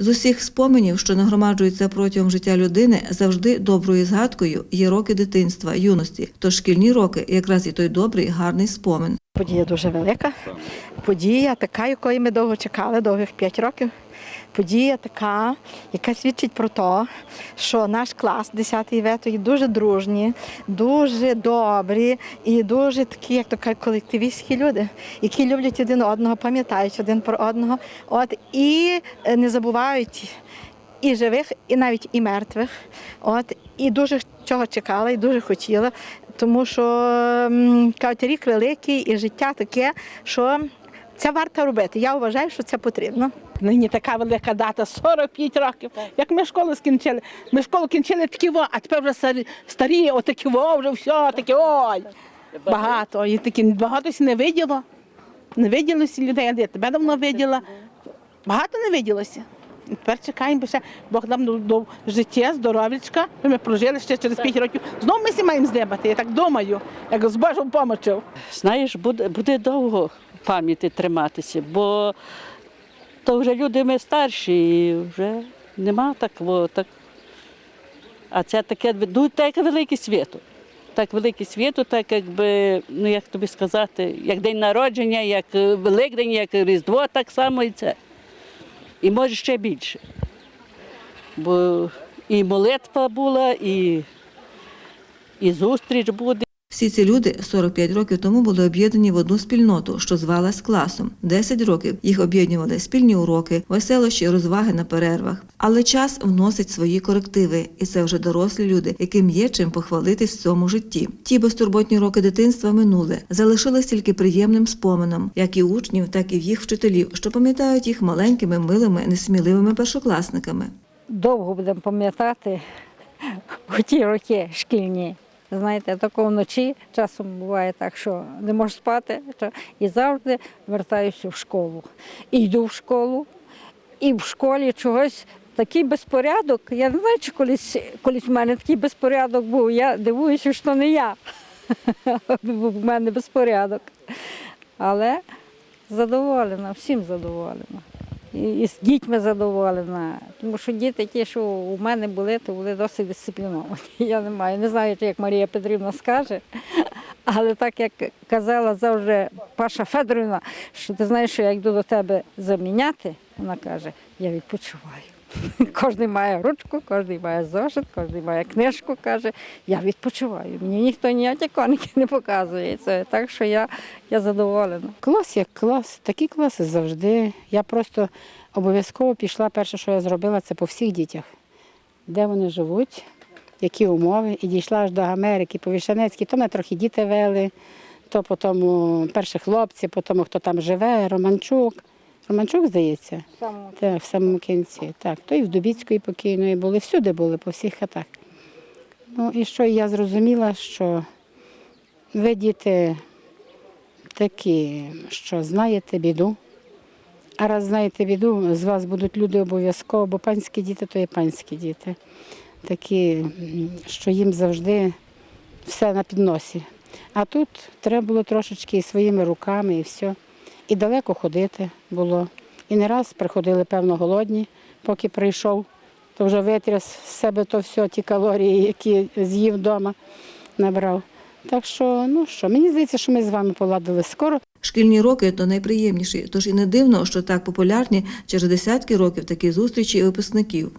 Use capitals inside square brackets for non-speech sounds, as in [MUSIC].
З усіх споменів, що нагромаджуються протягом життя людини, завжди доброю згадкою є роки дитинства, юності. Тож шкільні роки якраз і той добрий, гарний спомин. Подія дуже велика. Подія така, якої ми довго чекали, довгих п'ять років. Подія така, яка свідчить про те, що наш клас 10 вето є дуже дружні, дуже добрі і дуже такі, як то кажуть, колективістські люди, які люблять один одного, пам'ятають один про одного. От і е, не забувають і живих, і навіть і мертвих. От і дуже чого чекала, і дуже хотіла, тому що кажуть, рік великий і життя таке, що це варто робити. Я вважаю, що це потрібно. Нині така велика дата 45 років. Як ми школу скінчили. Ми школу кінчили такі во, а тепер вже старі, старі отакі во, вже все, таке ой. Багато. І такі багато не виділо. Не виділося людей, я тебе давно виділа. Багато не виділося. І тепер чекаємо, бо ще Бог нам до, до життя, здоров'ячка, ми прожили ще через 5 років. Знову ми всі маємо здибати, я так думаю, як з Божою помочю. Знаєш, буде, буде довго пам'яті триматися, бо то вже люди ми старші, і вже нема такого. Так. А це таке ну, так велике свято. Так велике свято, так якби, ну як тобі сказати, як день народження, як е, Великдень, як Різдво, так само і це. І може ще більше. Бо і молитва була, і, і зустріч буде. Всі ці люди 45 років тому були об'єднані в одну спільноту, що звалась класом. 10 років їх об'єднували спільні уроки, веселощі, розваги на перервах. Але час вносить свої корективи, і це вже дорослі люди, яким є чим похвалитись в цьому житті. Ті безтурботні роки дитинства минули, залишились тільки приємним спомином, як і учнів, так і в їх вчителів, що пам'ятають їх маленькими, милими, несміливими першокласниками. довго будемо пам'ятати ті роки шкільні. Знаєте, тако вночі часом буває так, що не можу спати, і завжди вертаюся в школу. І йду в школу, і в школі чогось такий безпорядок. Я не знаю, чи колись, колись в мене такий безпорядок був. Я дивуюся, що не я. [LAUGHS] Був в мене безпорядок. Але задоволена, всім задоволена. І, з дітьми задоволена. Тому що діти, ті, що у мене були, то були досить дисципліновані. [LAUGHS] Я не маю, не знаю, як Марія Петрівна скаже. [LAUGHS] Але так як казала завжди Паша Федорівна, що ти знаєш, що я йду до тебе заміняти, вона каже, я відпочиваю. Кожен має ручку, кожен має зошит, кожен має книжку, каже, я відпочиваю. Мені ніхто ніякі коники не показує. Це так що я, я задоволена. Клас як клас, такі класи завжди. Я просто обов'язково пішла. Перше, що я зробила, це по всіх дітях, де вони живуть, які умови. І дійшла аж до Америки, по Вішанецькій. То мене трохи діти вели, то потім перші хлопці, потім хто там живе, Романчук. Романчук, здається, так, в самому кінці. Так, то і в Дубіцької покійної були, всюди були, по всіх хатах. Ну і що я зрозуміла, що ви діти такі, що знаєте біду. А раз знаєте біду, з вас будуть люди обов'язково, бо панські діти то є панські діти. Такі, що їм завжди все на підносі. А тут треба було трошечки і своїми руками і все. І далеко ходити було. І не раз приходили, певно, голодні, поки прийшов, то вже витряс з себе то все, ті калорії, які з'їв вдома, набрав. Так що, ну що, мені здається, що ми з вами поладили скоро. Шкільні роки то найприємніші, тож і не дивно, що так популярні через десятки років такі зустрічі випускників.